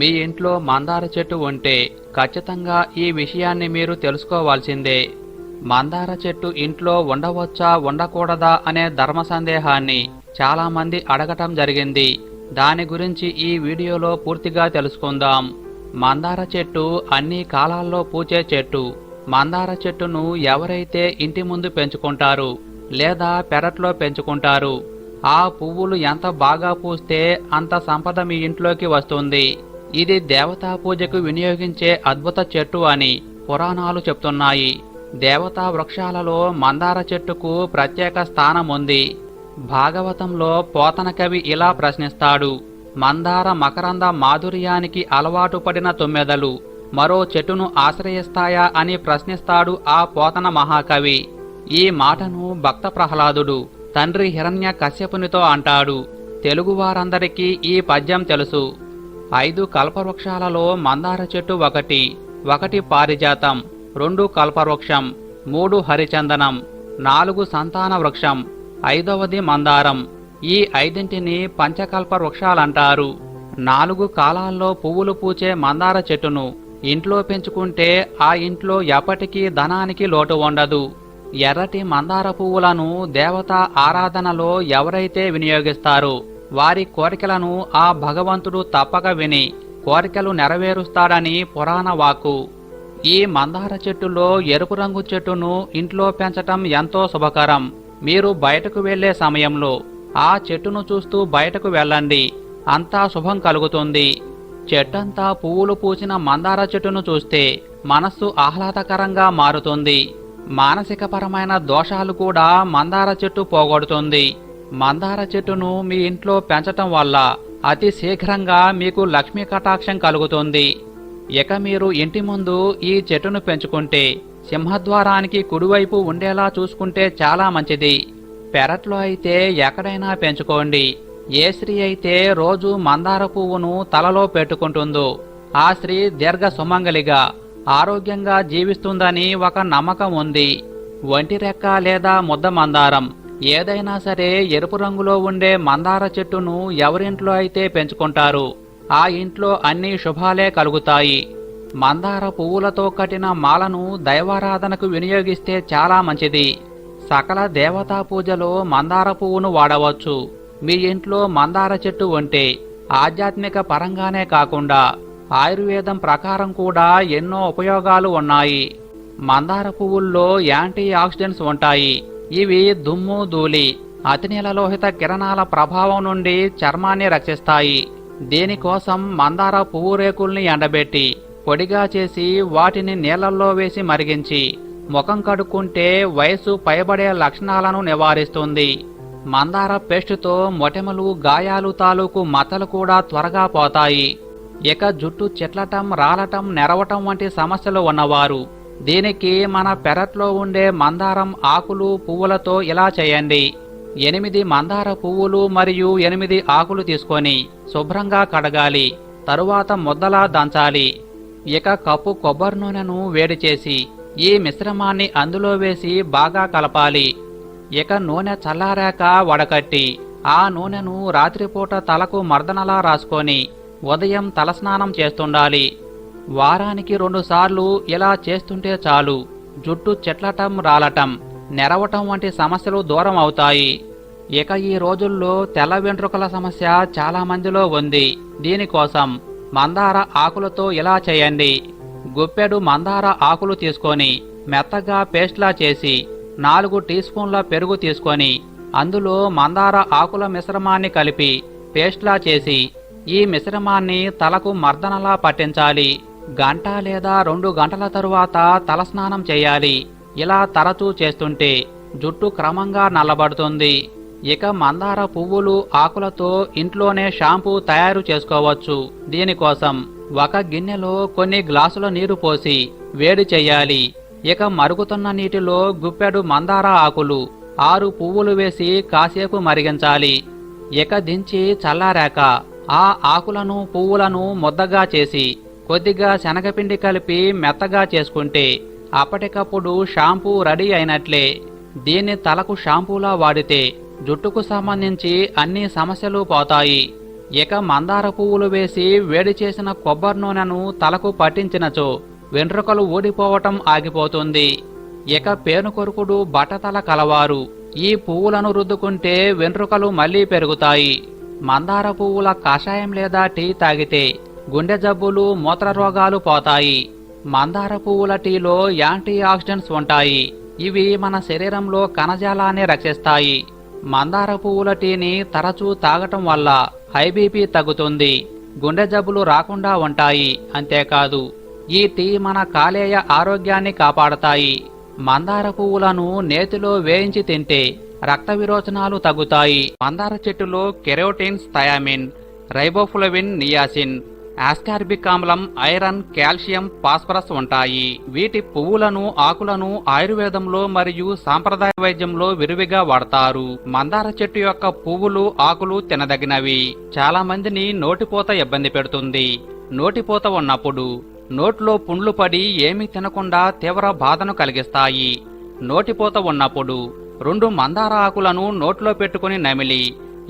మీ ఇంట్లో మందార చెట్టు ఉంటే ఖచ్చితంగా ఈ విషయాన్ని మీరు తెలుసుకోవాల్సిందే. మందార చెట్టు ఇంట్లో ఉండవచ్చా ఉండకూడదా అనే ధర్మ సందేహాన్ని చాలామంది అడగటం జరిగింది. దాని గురించి ఈ వీడియోలో పూర్తిగా తెలుసుకుందాం. మందార చెట్టు అన్ని కాలాల్లో పూచే చెట్టు. మందార చెట్టును ఎవరైతే ఇంటి ముందు పెంచుకుంటారు లేదా పెరట్లో పెంచుకుంటారు ఆ పువ్వులు ఎంత బాగా పూస్తే అంత సంపద మీ ఇంట్లోకి వస్తుంది. ఇది దేవతా పూజకు వినియోగించే అద్భుత చెట్టు అని పురాణాలు చెప్తున్నాయి. దేవతా వృక్షాలలో మందార చెట్టుకు ప్రత్యేక స్థానం ఉంది. భాగవతంలో పోతన కవి ఇలా ప్రశ్నిస్తాడు. మందార మకరంద మాధుర్యానికి అలవాటు పడిన తుమ్మెదలు మరో చెట్టును ఆశ్రయిస్తాయా అని ప్రశ్నిస్తాడు ఆ పోతన మహాకవి. ఈ మాటను భక్త ప్రహ్లాదుడు తండ్రి హిరణ్య కశ్యపునితో అంటాడు. తెలుగువారందరికీ ఈ పద్యం తెలుసు. ఐదు కల్పవృక్షాలలో మందార చెట్టు ఒకటి ఒకటి పారిజాతం రెండు కల్పవృక్షం మూడు హరిచందనం నాలుగు సంతాన వృక్షం ఐదవది మందారం. ఈ ఐదింటిని పంచకల్ప వృక్షాలంటారు నాలుగు కాలాల్లో పువ్వులు పూచే మందార చెట్టును ఇంట్లో పెంచుకుంటే ఆ ఇంట్లో ఎప్పటికీ ధనానికి లోటు ఉండదు. ఎర్రటి మందార పువ్వులను దేవత ఆరాధనలో ఎవరైతే వినియోగిస్తారో? వారి కోరికలను ఆ భగవంతుడు తప్పక విని కోరికలు నెరవేరుస్తాడని పురాణ వాక్కు. ఈ మందార చెట్టులో ఎరుపు రంగు చెట్టును ఇంట్లో పెంచటం ఎంతో శుభకరం. మీరు బయటకు వెళ్ళే సమయంలో ఆ చెట్టును చూస్తూ బయటకు వెళ్ళండి. అంతా శుభం కలుగుతుంది. చెట్టంతా పువ్వులు పూసిన మందార చెట్టును చూస్తే మనస్సు ఆహ్లాదకరంగా మారుతుంది. మానసికపరమైన దోషాలు కూడా మందార చెట్టు పోగొడుతుంది. మందార చెట్టును మీ ఇంట్లో పెంచటం వల్ల అతి శీఘ్రంగా మీకు లక్ష్మీ కటాక్షం కలుగుతుంది. ఇక మీరు ఇంటి ముందు ఈ చెట్టును పెంచుకుంటే సింహద్వారానికి కుడివైపు ఉండేలా చూసుకుంటే చాలా మంచిది. పెరట్లో అయితే ఎక్కడైనా పెంచుకోండి. ఏ స్త్రీ అయితే రోజు మందార పువ్వును తలలో పెట్టుకుంటుందో ఆ స్త్రీ దీర్ఘ సుమంగలిగా ఆరోగ్యంగా జీవిస్తుందని ఒక నమ్మకం ఉంది. ఒంటి రెక్క లేదా ముద్ద మందారం ఏదైనా సరే ఎరుపు రంగులో ఉండే మందార చెట్టును ఎవరింట్లో అయితే పెంచుకుంటారు ఆ ఇంట్లో అన్ని శుభాలే కలుగుతాయి. మందార పువ్వులతో కట్టిన మాలను దైవారాధనకు వినియోగిస్తే చాలా మంచిది. సకల దేవతా పూజలో మందార పువ్వును వాడవచ్చు. మీ ఇంట్లో మందార చెట్టు ఉంటే ఆధ్యాత్మిక పరంగానే కాకుండా ఆయుర్వేదం ప్రకారం కూడా ఎన్నో ఉపయోగాలు ఉన్నాయి. మందార పువ్వుల్లో యాంటీ ఆక్సిడెంట్స్ ఉంటాయి. ఇవి దుమ్ము ధూళి. అతినీలలోహిత కిరణాల ప్రభావం నుండి చర్మాన్ని రక్షిస్తాయి. దీనికోసం మందార పువ్వు రేకుల్ని ఎండబెట్టి పొడిగా చేసి వాటిని నీళ్ళలో వేసి మరిగించి ముఖం కడుక్కుంటే వయసు పైబడే లక్షణాలను నివారిస్తుంది. మందార పేస్టుతో మొటిమలు గాయాలు తాలూకు మచ్చలు కూడా త్వరగా పోతాయి. ఇక జుట్టు చెట్లటం రాలటం నెరవటం వంటి సమస్యలు ఉన్నవారు. దీనికి మన పెరట్లో ఉండే మందారం ఆకులు పువ్వులతో ఇలా చేయండి. ఎనిమిది మందార పువ్వులు మరియు ఎనిమిది ఆకులు తీసుకొని శుభ్రంగా కడగాలి. తరువాత ముద్దలా దంచాలి. ఇక కప్పు కొబ్బరి నూనెను వేడి చేసి ఈ మిశ్రమాన్ని అందులో వేసి బాగా కలపాలి. ఇక నూనె చల్లారాక వడకట్టి ఆ నూనెను రాత్రిపూట తలకు మర్దనలా రాసుకొని ఉదయం తలస్నానం చేస్తుండాలి. వారానికి రెండుసార్లు ఇలా చేస్తుంటే చాలు. జుట్టు చెట్లటం రాలటం నెరవటం వంటి సమస్యలు దూరం అవుతాయి. ఇక ఈ రోజుల్లో తెల్ల వెంట్రుకల సమస్య చాలా మందిలో ఉంది. దీనికోసం మందార ఆకులతో ఇలా చేయండి. గుప్పెడు మందార ఆకులు తీసుకొని మెత్తగా పేస్ట్లా చేసి నాలుగు టీ స్పూన్ల పెరుగు తీసుకొని అందులో మందార ఆకుల మిశ్రమాన్ని కలిపి పేస్ట్లా చేసి ఈ మిశ్రమాన్ని తలకు మర్దనలా పట్టించాలి. గంట లేదా రెండు గంటల తరువాత తలస్నానం చేయాలి. ఇలా తరచూ చేస్తుంటే జుట్టు క్రమంగా నల్లబడుతుంది. ఇక మందార పువ్వులు ఆకులతో ఇంట్లోనే షాంపూ తయారు చేసుకోవచ్చు. దీనికోసం ఒక గిన్నెలో కొన్ని గ్లాసుల నీరు పోసి వేడి చేయాలి. ఇక మరుగుతున్న నీటిలో గుప్పెడు మందార ఆకులు ఆరు పువ్వులు వేసి కాసేపు మరిగించాలి. ఇక దించి చల్లారాక ఆ ఆకులను పువ్వులను ముద్దగా చేసి కొద్దిగా శనగపిండి కలిపి మెత్తగా చేసుకుంటే అప్పటికప్పుడు షాంపూ రెడీ అయినట్లే. దీన్ని తలకు షాంపూలా వాడితే జుట్టుకు సంబంధించి అన్ని సమస్యలు పోతాయి. ఇక మందార పువ్వులు వేసి వేడి చేసిన కొబ్బరి నూనెను తలకు పట్టించినచో వెంట్రుకలు ఊడిపోవటం ఆగిపోతుంది. ఇక పేనుకొరుకుడు బట్టతల కలవారు. ఈ పువ్వులను రుద్దుకుంటే వెంట్రుకలు మళ్ళీ పెరుగుతాయి. మందార పువ్వుల కషాయం లేదా టీ తాగితే గుండె జబ్బులు మూత్ర రోగాలు పోతాయి. మందార పువ్వుల టీలో యాంటీ ఆక్సిడెంట్స్ ఉంటాయి. ఇవి మన శరీరంలో కణజాలాన్ని రక్షిస్తాయి. మందార పువ్వుల టీని తరచూ తాగటం వల్ల హైబీపీ తగ్గుతుంది. గుండె జబ్బులు రాకుండా ఉంటాయి. అంతేకాదు ఈ టీ మన కాలేయ ఆరోగ్యాన్ని కాపాడతాయి. మందార పువ్వులను నేతిలో వేయించి తింటే రక్త విరోచనాలు తగ్గుతాయి. మందార చెట్టులో carotenes thiamine riboflavin niacin ascorbic ఆమ్లం ఐరన్ కాల్షియం ఫాస్ఫరస్ ఉంటాయి. వీటి పువ్వులను ఆకులను ఆయుర్వేదంలో మరియు సాంప్రదాయ వైద్యంలో విరివిగా వాడతారు. మందార చెట్టు యొక్క పువ్వులు ఆకులు తినదగినవి. చాలా మందిని నోటిపోత ఇబ్బంది పెడుతుంది. నోటిపోత ఉన్నప్పుడు నోట్లో పుండ్లు పడి ఏమీ తినకుండా తీవ్ర బాధను కలిగిస్తాయి. నోటిపోత ఉన్నప్పుడు రెండు మందార ఆకులను నోట్లో పెట్టుకుని నమిలి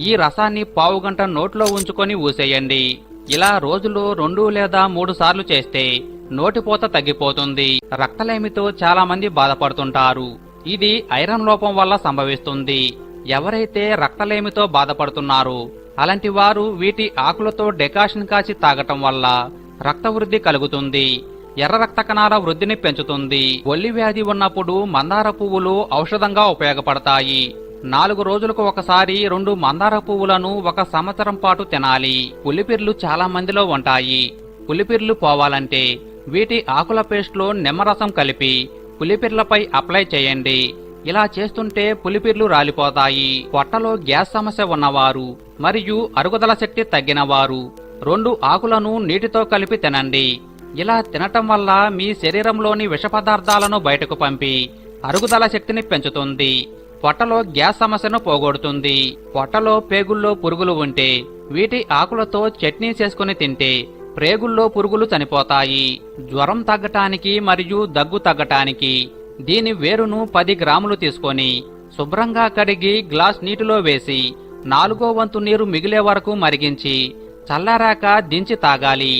ఈ రసాన్ని పావుగంట నోట్లో ఉంచుకొని ఊసేయండి. ఇలా రోజులో రెండు లేదా మూడు సార్లు చేస్తే నోటిపోత తగ్గిపోతుంది. రక్తలేమితో చాలా మంది బాధపడుతుంటారు. ఇది ఐరన్ లోపం వల్ల సంభవిస్తుంది. ఎవరైతే రక్తలేమితో బాధపడుతున్నారో అలాంటి వారు వీటి ఆకులతో డెకాషన్ కాచి తాగటం వల్ల రక్త వృద్ధి కలుగుతుంది. ఎర్ర రక్త కణాల వృద్ధిని పెంచుతుంది. ఒల్లి వ్యాధి ఉన్నప్పుడు మందార పువ్వులు ఔషధంగా ఉపయోగపడతాయి. నాలుగు రోజులకు ఒకసారి రెండు మందార పువ్వులను ఒక సంవత్సరం పాటు తినాలి. పులిపిర్లు చాలా మందిలో ఉంటాయి. పులిపిర్లు పోవాలంటే వీటి ఆకుల పేస్ట్లో నిమ్మరసం కలిపి పులిపిర్లపై అప్లై చేయండి. ఇలా చేస్తుంటే పులిపిర్లు రాలిపోతాయి. పొట్టలో గ్యాస్ సమస్య ఉన్నవారు మరియు అరుగుదల శక్తి తగ్గినవారు రెండు ఆకులను నీటితో కలిపి తినండి. ఇలా తినటం వల్ల మీ శరీరంలోని విష పదార్థాలను బయటకు పంపి అరుగుదల శక్తిని పెంచుతుంది. పొట్టలో గ్యాస్ సమస్యను పోగొడుతుంది. పొట్టలో పేగుల్లో పురుగులు ఉంటే వీటి ఆకులతో చట్నీ చేసుకుని తింటే ప్రేగుల్లో పురుగులు చనిపోతాయి. జ్వరం తగ్గటానికి మరియు దగ్గు తగ్గటానికి దీని వేరును పది గ్రాములు తీసుకొని శుభ్రంగా కడిగి గ్లాస్ నీటిలో వేసి నాలుగో వంతు నీరు మిగిలే వరకు మరిగించి చల్లారాక దించి తాగాలి.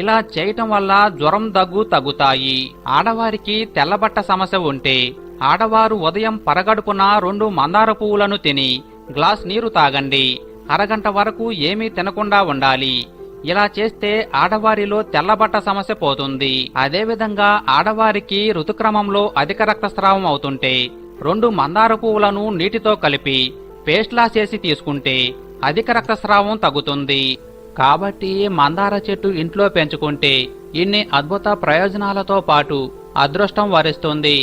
ఇలా చేయటం వల్ల జ్వరం దగ్గు తగ్గుతాయి. ఆడవారికి తెల్లబట్ట సమస్య ఉంటే ఆడవారు ఉదయం పరగడుపున రెండు మందార పువ్వులను తిని గ్లాస్ నీరు తాగండి. అరగంట వరకు ఏమీ తినకుండా ఉండాలి. ఇలా చేస్తే ఆడవారిలో తెల్లబట్ట సమస్య పోతుంది. అదేవిధంగా ఆడవారికి ఋతుక్రమంలో అధిక రక్తస్రావం అవుతుంటే రెండు మందార పువ్వులను నీటితో కలిపి పేస్ట్లా చేసి తీసుకుంటే అధిక రక్తస్రావం తగ్గుతుంది. కాబట్టి మందార చెట్టు ఇంట్లో పెంచుకుంటే ఇన్ని అద్భుత ప్రయోజనాలతో పాటు అదృష్టం వరిస్తుంది.